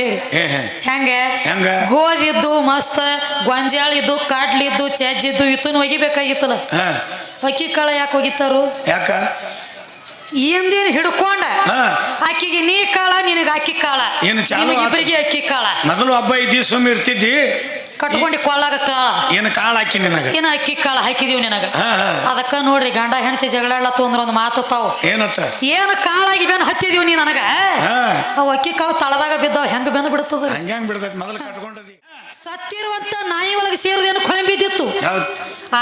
ಬೇರೆ ರೀ ಏ ಹೇ. ಹೆಂಗ? ಹೆಂಗ? ಇದ್ದು ಮಸ್ತ್ ಗೊಂಜಾಳ ಇದ್ದು ಕಾಡ್ಲಿದ್ದು ಚಜ್ಜಿದ್ದು ಇತ್ತು ಒಗಿಬೇಕಾಗಿತ್ತಲ್ಲ. ಅಕ್ಕಿ ಕಾಳ ಯಾಕೆ ಒಗಿತಾರು ಯಾಕ? ಹಿಂದಿನ ಹಿಡ್ಕೊಂಡ? ಅಕ್ಕಿಗೆ ಆಕಿಗೆ ನೀ ಕಾಳ ನಿನಗೆ ಅಕ್ಕಿ ಕಾಳ. ಇಬ್ಬರಿಗೆ ಅಕ್ಕಿ ಕಾಳ. ಮೊದಲು ಹಬ್ಬ ಇದ್ದಿ ಸುಮ್ಮ ಇರ್ತಿದ್ದಿ. ಕಟ್ಕೊಂಡು ಕೊಳ್ಳಾಗ ಕಾಳ. ಏನು ಕಾಳ ಹಾಕಿ ನಿನಗ? ಏನು ಅಕ್ಕಿ ಕಾಳ ಹಾಕಿದೀವಿ ನಿನಗ? ಅದಕ್ಕ ನೋಡ್ರಿ ಗಂಡ ಹೆಂಡತಿ ಜಗಳಾಡ್ಲತ್ತು ಅಂದ್ರ ಒಂದು ಮಾತು ತಾವು. ಏನತ್ತ? ಏನು ಕಾಳಾಗಿ ಬೆನ್ ಹತ್ತಿದೀವಿ ನೀ ನನಗ? ಅವು ಅಕ್ಕಿ ಕಾಳು ತಳದಾಗ ಬಿದ್ದಾವ ಹೆಂಗ ಬೆನ್ ಬಿಡ್ತದ ಹಂಗ್ಯಾಂಗ್ ಬಿಡ್ತೈತಿ. ಮೊದಲು ಕಟ್ಕೊಂಡದಿ ಸತ್ತಿರುವಂತ ನಾಯಿ ಒಳಗೆ ಸೇರುದೇನು ಕೊಳೆ ಬಿದ್ದಿತ್ತು.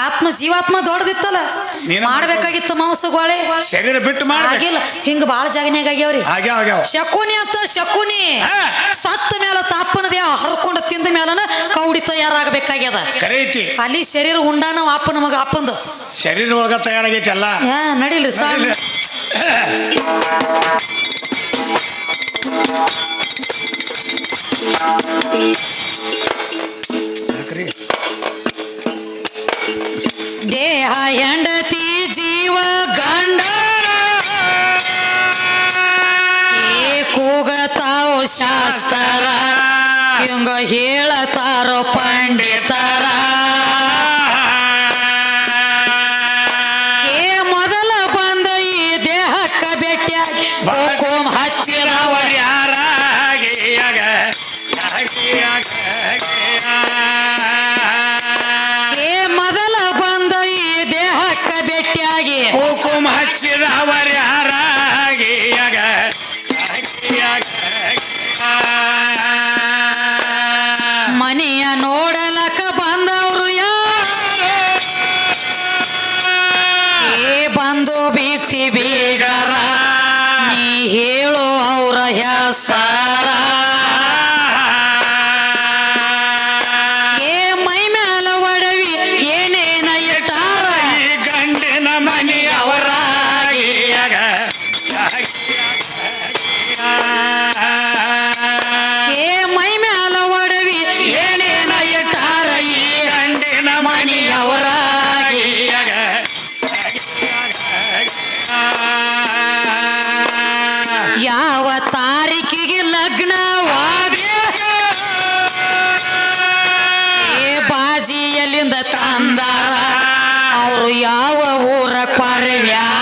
ಆತ್ಮ ಜೀವಾತ್ಮ ದೊಡ್ಡದಿತ್ತಲ್ಲ. ನೀನ ಮಾಡ್ಬೇಕಾಗಿತ್ತು ಮಾಂಸಗೋಳೆ ಶರೀರ ಬಿಟ್ಟು ಆಗಿಲ್ಲ. ಹಿಂಗ ಬಾಳ ಜಾಗನ್ಯಾಗ ಆಗ್ಯಾವ್ರಿ. ಆಗ್ಯಾವ ಆಗ್ಯಾವ. ಶಕುನಿ ಅಂತ ಶಕುನಿ. ಸತ್ತ ಮೇಲೆ ತಾಪನ ದೇಹ ಹರ್ಕೊಂಡು ತಿಂದ ಮೇಲನ ಕೌಡಿ ತಯಾರಾಗಬೇಕಾಗ್ಯದ. ಅಲ್ಲಿ ಶರೀರ ಉಂಡಾನ ಅಪ್ಪನ ಮಗ ಅಪ್ಪಂದು. ಶರೀರ ಒಳಗ ತಯಾರಾಗೈತಿ ಅಲ್ಲ ಸರ್ Thank ಸಾ ದೇಹ ಹೆಂಡತಿ ಜೀವ ಗಂಡ ಏ ಕೂಗತಾವು ಶಾಸ್ತ್ರ ಹಿಂಗ ಹೇಳತಾರೋ ಪಂಡಿತರ. ತಂದಾರ ಅವರು ಯಾವ ಊರ ಕೊರವ್ಯಾರ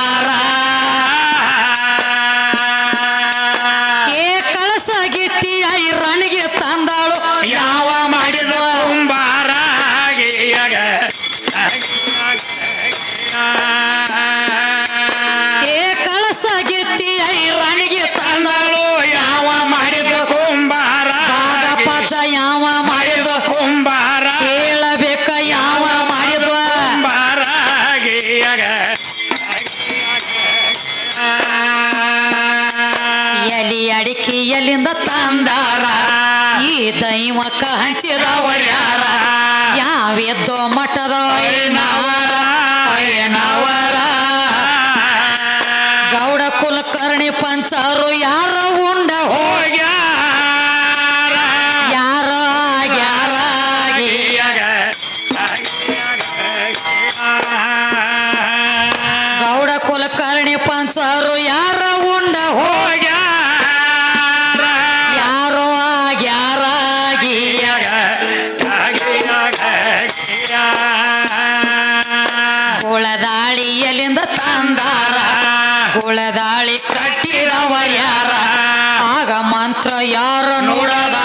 ಪಂಚರು ಯಾರ ಉಂಡ ಹೋಗ್ಯಾರ ಯಾರ ಆಗಿ. ಗೌಡ ಕುಲಕರ್ಣಿ ಪಂಚರು ಯಾರ ಉಂಡ ಹೋಗ್ಯಾರ ಮಂತ್ರ ಯಾರ ನೋಡದಾರ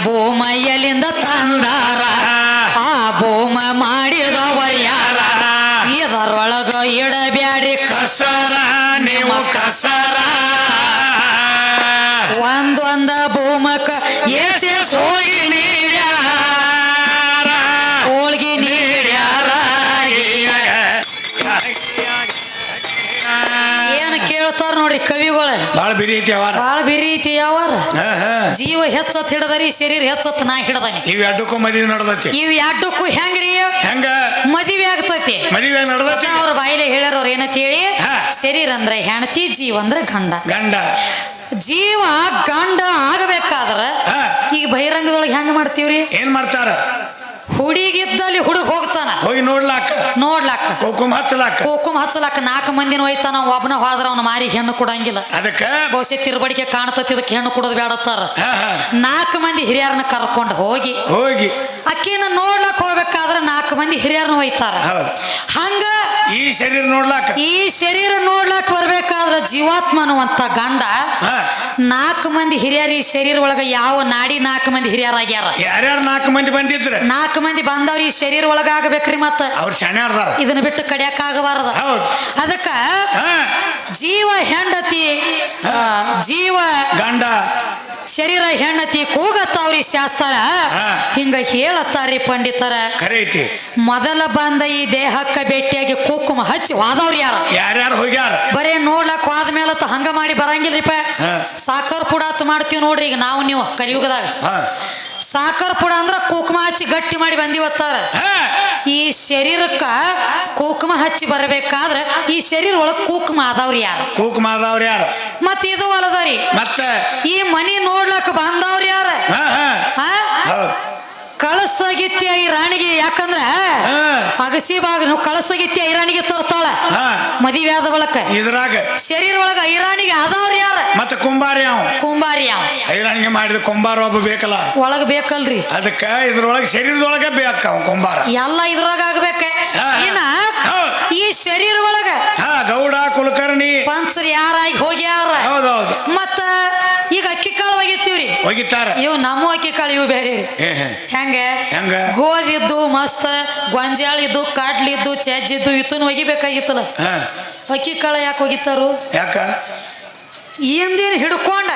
ಅಲ್ಲಿ ಭೂಮ ಎಲ್ಲಿಂದ ತಂದಾರ. ಆ ಭೂಮ ಮಾಡಿದವ ಯಾರ? ಇದರೊಳಗ ಇಡಬ್ಯಾಡಿ ಕಸರ, ನೀವು ಕಸರ. ಒಂದೊಂದ ಭೂಮಕ ಎಸೆ ಹೋಗಿ ಹೇಳ್ತಾರ ನೋಡಿ ಕವಿಗಳು. ಬಾಳ ಬಿರಿ ಐತಿ ಅವಾರ. ಬಾಳ ಬಿರಿ ಐತಿ ಯಾವಾರ ಜೀವ ಹೆಚ್ಚತ್ ಹಿಡದರಿ ಶರೀರ ಹೆಚ್ಚತ್ ನಾ ಹಿಡದನಿ. ಇವ್ ಎರಡಕ್ಕೂ ಮದುವೆ ನಡ್ದತಿ. ಇವ್ ಎರಡಕ್ಕೂ ಹೆಂಗ್ರಿ? ಹೆಂಗ? ಮದುವೆ ಆಗ್ತತಿ. ಮದುವೆ ನಡ್ದತಿ? ಅವ್ರ ಬಾಯಿಲೆ ಹೇಳ್ಯಾರ ಅವ್ರ ಏನಂತ ಹೇಳಿ. ಶರೀರ ಅಂದ್ರೆ ಹೆಂಡತಿ ಜೀವ ಅಂದ್ರೆ ಗಂಡ. ಗಂಡ. ಜೀವ ಗಂಡ ಆಗಬೇಕಾದ್ರ ಈಗ ಬಹಿರಂಗದೊಳಗೆ ಹೆಂಗ ಮಾಡ್ತೀವ್ರಿ? ಏನ್ ಮಾಡ್ತಾರ? ಹುಡುಗಿದ್ದಲ್ಲಿ ಹುಡುಗ ಹೋಗ್ತಾನ. ಹೋಗಿ ನೋಡ್ಲಾಕ. ನೋಡ್ಲಾಕ. ಕುಂಕುಮ ಹಚ್ಚಲಾಕ. ಕುಂಕುಮ ಹಚ್ಚಲಾಕ ನಾಲ್ಕು ಮಂದಿನ ಒಯ್ತಾನ ಒಬ್ಬನ ಹೋದ್ರ ಅವನ ಮಾರಿ ಹೆಣ್ಣು ಕೊಡಂಗಿಲ್ಲ. ಅದಕ್ಕೆ? ಬಹುಶಃ ತಿರುಬಡಿಕೆ ಕಾಣ್ತತಿ ಇದಕ್ಕೆ ಹೆಣ್ಣು ಕೊಡೋದು ಬೇಡತ್ತಾರ ನಾಲ್ಕು ಮಂದಿ ಹಿರಿಯರನ್ನ ಕರ್ಕೊಂಡು ಹೋಗಿ. ಹೋಗಿ. ಅಕ್ಕಿನ ನೋಡ್ಲಕ್ ಹೋಗ್ಬೇಕಾದ್ರೆ ನಾಲ್ಕು ಮಂದಿ ಹಿರಿಯರನ್ನ ಒಯ್ತಾರ. ಹಂಗ ಈ ಶರೀರ ನೋಡ್ಲಾಕ? ಈ ಶರೀರ ನೋಡ್ಲಾಕ್ ಬರ್ಬೇಕಾದ್ರ ಜೀವಾತ್ಮ ಅನ್ನುವಂತ ಗಂಡ ಹಾ. ನಾಲ್ಕು ಮಂದಿ ಹಿರಿಯರು ಈ ಶರೀರ ಒಳಗ ಯಾವ ನಾಡಿ ನಾಲ್ಕು ಮಂದಿ ಹಿರಿಯರಾಗ್ಯಾರ? ಯಾರ್ಯಾರು ನಾಲ್ಕು ಮಂದಿ ಬಂದಿದ್ರ? ನಾಲ್ಕು ಮಂದಿ ಬಂದವ್ರು ಈ ಶರೀರ ಒಳಗ ಆಗ್ಬೇಕ್ರಿ ಮತ್ತ. ಅವ್ರ ಅರ್ದಾರ ಇದನ್ನ ಬಿಟ್ಟು ಕಡಿಯಾಕ ಆಗಬಾರದ ಹೌದು. ಅದಕ್ಕ ಹಾ. ಜೀವ ಹೆಂಡತಿ ಆ, ಜೀವ ಗಂಡ ಶರೀರ ಹೆಣ್ಣತಿ ಕೂಗತ್ತಾವ್ರಿ ಶಾಸ್ತ್ರ. ಹಿಂಗ ಹೇಳತ್ತಾರಿ ಪಂಡಿತರ. ಕರೈತಿ ಮೊದಲ ಬಂದ ಈ ದೇಹಕ್ಕ ಭೇಟಿಯಾಗಿ ಕುಂಕುಮ ಹಚ್ಚಿ ಹೋದವ್ರಿ ಯಾರ? ಯಾರ್ಯಾರು ಹೋಗ್ಯಾರ? ಬರೇ ನೋಡ್ಲಕ್ ಹೋದ ಮೇಲೆ ಹಂಗ ಮಾಡಿ ಬರಂಗಿಲ್ರಿಪ್ಪ ಹಾ. ಸಾಕರ್ ಪುಡಾತ್ ಮಾಡ್ತೀವಿ ನೋಡ್ರಿ ಈಗ ನಾವು ನೀವು ಕಲಿಯುಗದಾಗ ಸಾಕರ್ ಪುಡ ಅಂದ್ರ ಕುಕುಮ ಹಚ್ಚಿ ಗಟ್ಟಿ ಮಾಡಿ ಬಂದಿವತ್ತಾರ. ಈ ಶರೀರಕ್ಕ ಕುಕುಮ ಹಚ್ಚಿ ಬರಬೇಕಾದ್ರ ಈ ಶರೀರ ಒಳಗ್ ಕುಕುಮ ಆದವ್ರಿ ಯಾರು? ಕುಕುಮ ಆದವ್ರ ಯಾರು? ಮತ್ತೆ ಇದು ಅಲ್ಲದರಿ ಮತ್ತೆ? ಈ ಮನಿ ನೋಡ್ಲಕ್ ಬಂದವ್ರ ಯಾರ? ಕಳಸಗಿತ್ತಿ ಕಳಸಗಿತ್ಯ ಈ ರಾಣಿಗೆ ಯಾಕಂದ್ರ. ಅಗಸಿ ಬಾಗ ಕಳಸಗಿತ್ತಿ ಕಳಸಗಿತ್ಯ ಐರಾಣಿಗೆ ತರ್ತಾಳ ಮದಿವೆ ಆದ ಬಳಕ. ಇದ್ರಾಗ. ಶರೀರ ಒಳಗ ಐರಾಣಿಗೆ ಯಾರ ಮತ್ತ ಕುಂಬಾರಿ ಅವ. ಕುಂಬಾರಿ ಅವ. ಐರಾಣಿಗೆ ಮಾಡಿದ ಕುಂಬಾರ ಒಬ್ಬ ಬೇಕಲ್ಲ? ಒಳಗ ಬೇಕಲ್ರಿ. ಅದಕ್ಕ ಇದ್ರೊಳಗೆ ಶರೀರದೊಳಗೆ ಬೇಕ ಅವ ಕುಂಬಾರ. ಎಲ್ಲ ಇದ್ರೊಳಗ ಆಗ್ಬೇಕ. ಏನ ಈ ಶರೀರ ಒಳಗ ಗೌಡ ಕುಲಕರ್ಣಿ. ಪಂಚರ್ ಯಾರಾಗಿ ಹೋಗ್ಯಾರ? ಹೌದೌದು. ಮತ್ತ ಈಗ ಅಕ್ಕಿ ಕಾಳು ಒಗಿತೀವ್ರಿ. ಒಗಿತಾರ. ಇವ್ ನಮ್ಮ ಅಕ್ಕಿ ಕಾಳು ಇವು ಬೇರೆ. ಹೆಂಗ? ಹೆಂಗ? ಗೋಧಿ ಇದ್ದು ಮಸ್ತ್ ಗೊಂಜಾಳ ಇದ್ದು ಕಾಡ್ಲಿದ್ದು ಇದ್ದು ಇತ್ತು ಒಗಿಬೇಕಾಗಿತ್ತಲ್ಲ. ಅಕ್ಕಿ ಕಾಳು ಯಾಕೆ ಒಗಿತಾರು? ಯಾಕ? ಹಿಂದಿನ ಹಿಡ್ಕೊಂಡ.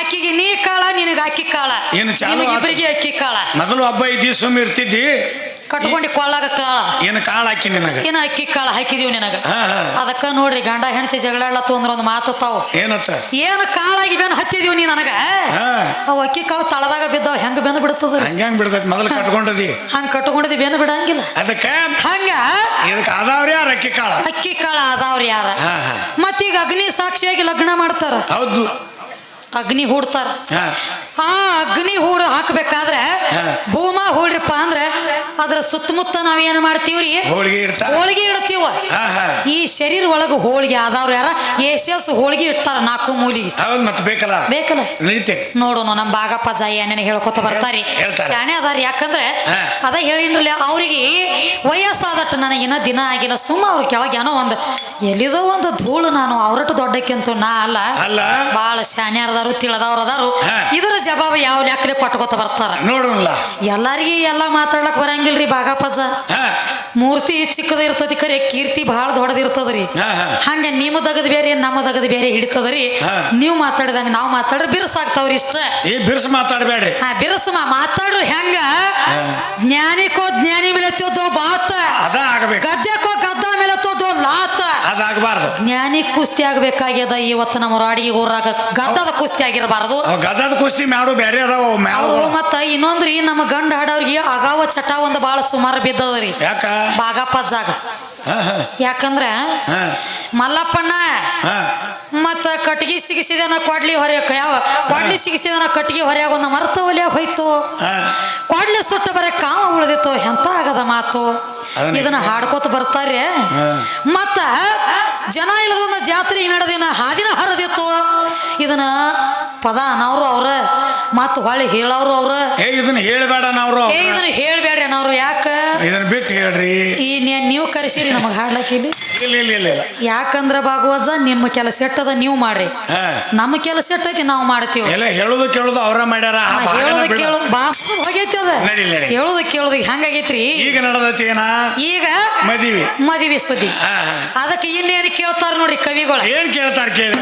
ಆಕಿಗೆ ನೀ ಕಾಳ ನಿನಗ ಅಕ್ಕಿ ಕಾಳ. ಏನು ಚಾಲು ನಿಮಗ್ ಆತು? ಇಬ್ಬರಿಗೆ ಅಕ್ಕಿ ಕಾಳ. ಮೊದಲು ಹಬ್ಬ ಇದ್ದಿ ಸುಮ್ಮ ಇರ್ತಿದ್ದಿ? ಕಟ್ಕೊಂಡು ಕೊಳ್ಳಾಗ ಕಾಳ. ಏನು ಕಾಳು ಹಾಕಿ ನಿನಗ? ಏನ ಅಕ್ಕಿ ಕಾಳ ಹಾಕಿದೀವಿ ನಿನಗ? ಹಾ ಹಾ. ಅದಕ್ಕ ನೋಡ್ರಿ ಗಂಡ ಹೆಂಡತಿ ಜಗಳಾಡ್ಲತ್ತು ಅಂದ್ರ ಒಂದು ಮಾತು ತಾವು ಏನತ್ತ? ಏನು ಕಾಳಾಗಿ ಬೆನ್ ಹತ್ತಿದೀವಿ ನೀ ನನಗ? ಹಾ. ಅವ್ ಅಕ್ಕಿ ಕಾಳು ತಳದಾಗ ಬಿದ್ದಾವ ಹೆಂಗ ಬೆನ್ ಬಿಡ್ತದ ಹಂಗ್ಯಾಂಗ್ ಬಿಡ್ತೈತಿ? ಮೊದಲು ಕಟ್ಕೊಂಡದಿ ಹಂಗ ಕಟ್ಕೊಂಡಿದಿ ಬೆನ್ ಬಿಡಂಗಿಲ್ಲ. ಅದಕ್ಕ? ಹಂಗ? ಇದಕ್ಕೆ ಆದವ್ರ ಯಾರ ಅಕ್ಕಿ ಕಾಳ. ಅಕ್ಕಿ ಕಾಳ ಅದಾವ್ರಿ ಯಾರ? ಹಾ ಹಾ. ಮತ್ತೀಗ ಅಗ್ನಿ ಸಾಕ್ಷಿಯಾಗಿ ಲಗ್ನ ಮಾಡ್ತಾರ. ಹೌದು. ಅಗ್ನಿ ಹೂಡ್ತಾರ. ಹಾ. ಆ ಅಗ್ನಿ ಹೂಳು ಹಾಕಬೇಕಾದ್ರೆ. ಭೂಮ ಹೂಳ್ರಿಪ್ಪ ಅಂದ್ರೆ ಅದ್ರ ಸುತ್ತಮುತ್ತ ನಾವೇನು ಮಾಡ್ತೀವ್ರಿ? ಹೋಳಿಗೆ ಇಡ್ತೀವ. ಈ ಶರೀರ ಒಳಗ ಹೋಳಿಗೆ ಆದವ್ರು ಯಾರ? ಏಷ್ಯಸ್ ಹೋಳಿಗೆ ಇಡ್ತಾರ ನಾಲ್ಕು ಮೂಲಿಗೆ. ಬೇಕಲ್ಲ? ನೋಡೋಣ ನಮ್ಮ ಬಾಗಪ್ಪ ಜಾಯಿ ಏನೇನು ಹೇಳ್ಕೊತ ಬರ್ತಾರಿ. ಶಾಣೆ ಅದಾರ ಯಾಕಂದ್ರೆ. ಅದ ಹೇಳಿನ್ರಲ್ಲ ಅವ್ರಿಗೆ ವಯಸ್ಸಾದಟ್ಟು ನನಗಿನ ದಿನ ಆಗಿಲ್ಲ. ಸುಮ್ಮ ಅವ್ರ ಕೆಳಗೆ ಏನೋ ಒಂದು ಎಲ್ಲಿದೋ ಒಂದು ಧೂಳು ನಾನು ಅವ್ರಟ್ಟು ದೊಡ್ಡಕ್ಕಿಂತ ನಾ ಅಲ್ಲ. ಶಾನ್ಯಾರದಾರು ತಿಳದವ್ರು ಅದಾರು ಹಾ. ಇದರ ಜವಾಬು ಯಾವ ಲೆಕ್ಕಲೆ ಕೊಟ್ಕೋತ ಬರ್ತಾರ? ನೋಡೋಣ ಎಲ್ಲಾರಿಗೆ ಎಲ್ಲ ಮಾತಾಡ್ಲಕ್ ಬರಂಗಿಲ್ರಿ ಬಾಗಾಪಜ ಮೂರ್ತಿ ಚಿಕ್ಕದ ಇರ್ತತಿ ಖರೆ ಕೀರ್ತಿ ಬಹಳ ದೊಡ್ಡದಿರ್ತದ್ರಿ ಹಂಗೆ ನಿಮ್ಮ ದಗದ ಬೇರೆ ನಮ್ಮ ದಗದ ಬೇರೆ ಹಿಡಿತದ್ರಿ. ನೀವು ಮಾತಾಡಿದಂಗ ನಾವು ಮಾತಾಡ್ರಿ ಬಿರುಸಾಗ್ತಾವ್ರಿ ಇಷ್ಟ. ಈ ಮಾತಾಡ್ಬೇಡ್ರಿ ಮಾತಾಡಬೇಡ್ರಿ. ಹಾ ಬಿರುಸು ಮಾತಾಡ್ರು ಹೆಂಗ? ಜ್ಞಾನಿಕೋ ಜ್ಞಾನಿ ಮೇಲೆ ಬಾತ. ಅದ ಆಗಬೇಕು. ಗದ್ದೆಕೋ ಅದಾಗಬಾರ್ದು ಜ್ಞಾನಿ ಕುಸ್ತಿ ಆಗ್ಬೇಕಾಗ್ಯದ ಇವತ್ತು ನಮ್ಮ ರಾಡಿಗೆ ಊರಾಗ ಗದ್ದದ ಕುಸ್ತಿ ಆಗಿರಬಾರದು. ಅವ್ ಗದದ ಕುಸ್ತಿ ಮ್ಯಾಡು ಬೇರೆ ಅದಾವ ಅವ್ ಮ್ಯಾವು. ಅವರು ಮತ್ತ ಇನ್ನೊಂದ್ರಿ ನಮ್ಮ ಗಂಡ ಹಾಡವ್ರಿಗೆ ಅಗಾವ ಚಟ ಒಂದು ಬಾಳ ಸುಮಾರು ಬಿದ್ದದ್ರಿ. ಯಾಕ? ಬಾಗಪ್ಪ ಜಾಗ. ಹಾ ಹಾ. ಯಾಕಂದ್ರ ಹಾ. ಮಲ್ಲಪ್ಪಣ್ಣ ಹಾ. ಮತ್ತ ಕಟ್ಗಿ ಸಿಗಿಸಿದನ ಕೊಡ್ಲಿ ಹೊರಕ ಯಾವ ಕೊಡ್ಲಿ ಸಿಗಿಸಿದನ ಕಟ್ಗಿ ಹೊರ್ಯಾಗ ಒಂದು ಮರ್ತ ಒಲಿಯಾಗ ಹೋಯ್ತು. ಕೊಡ್ಲಿ ಸುಟ್ಟ ಬರ ಕಾಮ ಉಳಿದಿತ್ತು ಎಂತ ಆಗದ ಮಾತು. ಅದನ್ನ- ಇದನ್ನ ಹಾಡ್ಕೋತ ಬರ್ತಾರೆ ಹಾ. ಮತ್ತ ಜನ ಇಲ್ಲದ ಒಂದು ಜಾತ್ರೆ ನಡೆದಿನ ಹಾದಿನ ಹರಿದಿತ್ತು ಇದನ್ನ ಪದ ಅನ್ನವ್ರು ಅವ್ರ ಮತ್ತು ಹೊಳ್ಳಿ ಹೇಳವ್ರು ಅವ್ರ. ಏ ಇದನ್ನ ಹೇಳಬೇಡ ಏ ಇದನ್ನ ಹೇಳ್ಬೇಡ್ರಿ ಅನ್ನವ್ರು ಯಾಕ? ಇದನ್ನ ಬಿಟ್ಟು ಹೇಳ್ರಿ. ಈ ನೀವು ಕರೆಸಿರಿ ನಮಗೆ ಹಾಡ್ಲಕ್ ಇಲ್ಲಿ. ಇಲ್ಲ ಇಲ್ಲ ಇಲ್ಲ ಇಲ್ಲ. ಯಾಕಂದ್ರ ಭಾಗವತ ನಿಮ್ಮ ಕೆಲಸ ಎಟ್ಟದ ನೀವು ಮಾಡ್ರಿ. ನಮ್ಮ ಕೆಲಸ ಎಟ್ಟೈತಿ ನಾವು ಮಾಡ್ತೀವಿ. ಎಲ್ಲ ಹೇಳೋದು ಕೇಳುದು ಅವ್ರ ಮಾಡ್ಯಾರ ಹೇಳೋದು ಕೇಳೋದು ಬಾ ಹೋಗೈತಿ ಅದ. ಹೇಳೋದು ಕೇಳೋದು ಹೆಂಗಾಗೈತ್ರಿ? ಈಗ ನಡೆದೈತಿ ಏನ? ಈಗ ಮದಿವಿ. ಮದುವೆ ಸುದ್ದಿ. ಅದಕ್ಕೆ ಇನ್ನೇನು ಕೇಳ್ತಾರ ನೋಡಿ ಕವಿಗಳು. ಏನ್ ಕೇಳ್ತಾರ ಕೇಳಿ?